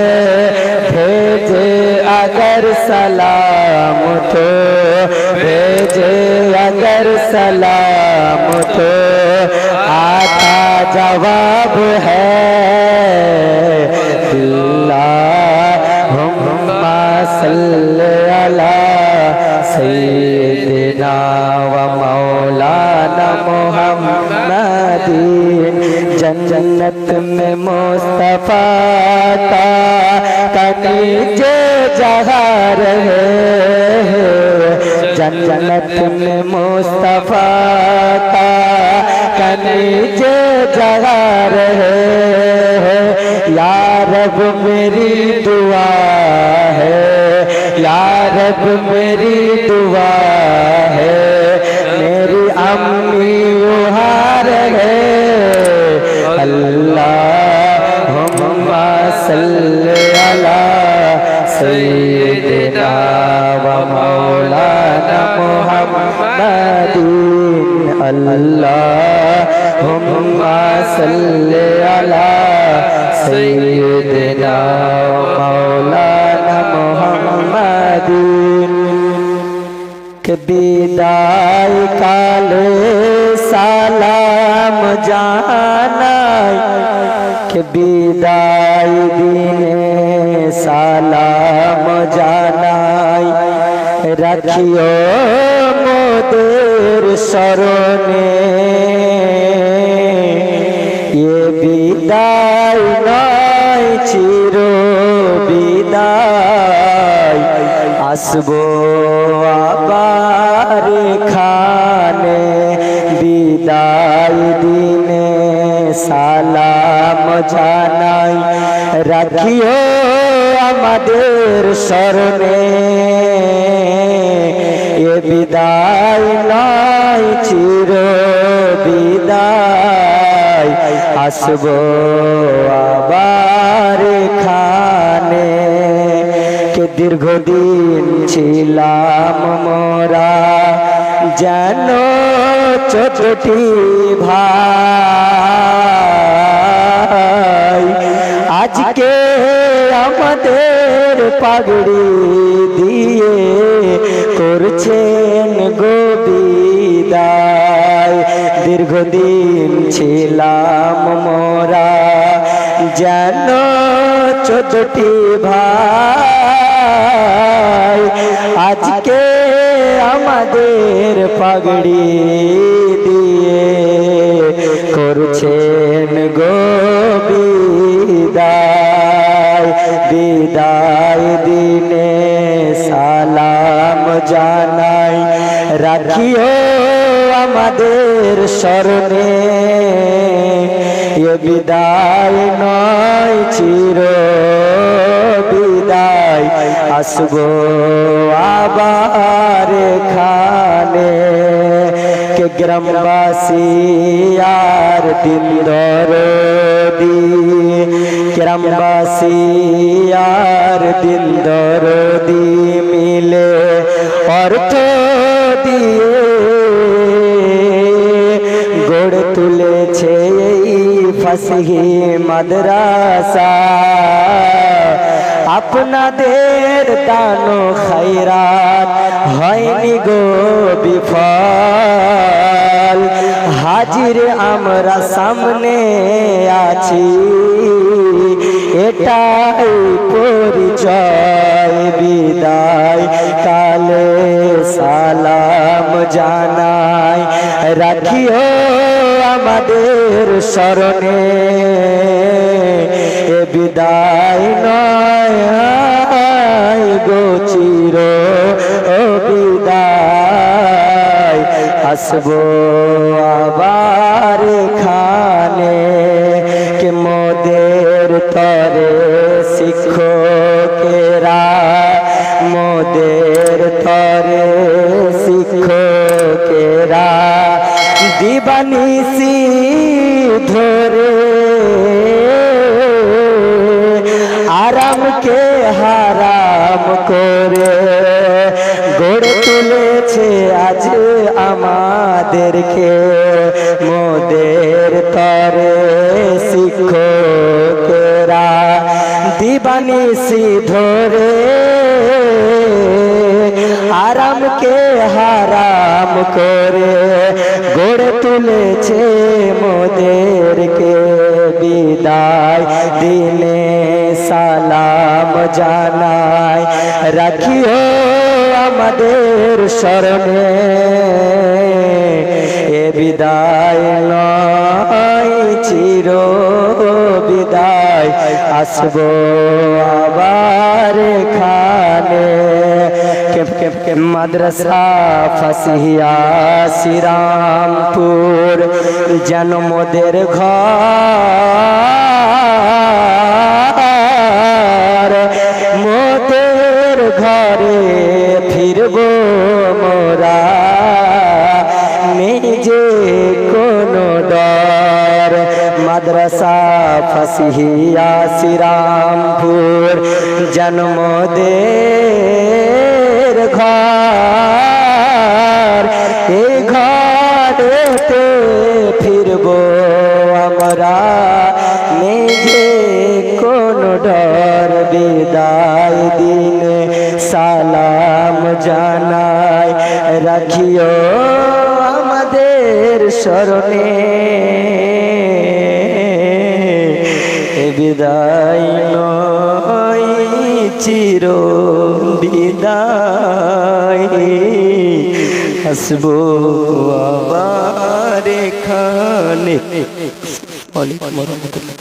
भेजे अगर सलाम तो भेजे अगर सलाम तो आता जवाब मुहम्मदीन जन्नत में मुस्तफ़ा का कनीजे जहार है। जन्नत में मुस्तफ़ा का कनीजे जहार है। या रब मेरी दुआ है या रब मेरी दुआ ومولانا محمد اللهم صل على سيدنا مولانا محمد বিদায় কালে সালাম জানাই কে বিদায় দিনে সালাম জানাই। রাখিও মোদের স্মরণে। এ বিদায় নয়, চির বিদায়। আসব আবার খানে বিদায় দিনে সালাম জানাই, রাখিও আমাদের স্মরণে। এ বিদায় নাই, চির বিদায়। আসব আবার খানে কে দীর্ঘদিন ছিলাম মোরা, যেন ছোটটি ভাই আজকে আমাদের পাগড়ি দিয়ে করছেন গোবিদায়। দীর্ঘদিন ছিলাম মোরা, যেন চোদ্দটি ভাই। আজকে আমাদের পাগড়ি দিয়ে করছেন গোবিদায় বিদায় দিনে সালাম জানাই। রাখিও আমাদের স্মরণে। এ বিদায় নয়, চির বিদায়। আসব আবার খানে কে গ্রামবাসী আর দিন দরদি। গ্রামবাসী আর দিন দরদি মিলে অর্থ দিয়ে গড় তুলেছে এই ফসহি মাদ্রাসা আপনাদের দানো খৈরাত হয়নি গো বিফল হাজির আমরা সামনে আছি এটাই পরিচয়, বিদায়। কালে সালাম জানাই। রাখিও আমাদের স্মরণে। বিদায় নয় গোচির বিদায় আসব আবার শিক্ষকেরা দিবানিসি ধরে আরামকে হারাম করে গড়ে তুলেছে আজ আমাদেরকে মোদের তরে শিক্ষকেরা দিবা দিবানিসি ধরে করে, গড়ে তুলেছে মোদেরকে বিদায়। দিনে সালাম জানাই রাখিও আমাদের স্মরণে। এ বিদায় নয়, চির বিদায়। আসব আবার খানে মাদ্রাসা ফসিয়া শ্রীরামপুর জন্মদের ঘর মোদের ঘরে ফিরব মোরা নিজে কোনো ডর মাদ্রাসা ফসিয়া শ্রীরামপুর জন্মদের ঘর, এই ঘরেতে ফিরব আমরা। নিজে কোন ডর, বিদায় দিনে সালাম জানাই। রাখিও আমাদের স্মরণে। এ বিদায় নয়, চির আসব আবার এখানে। অনেক রহমতুল্লাহ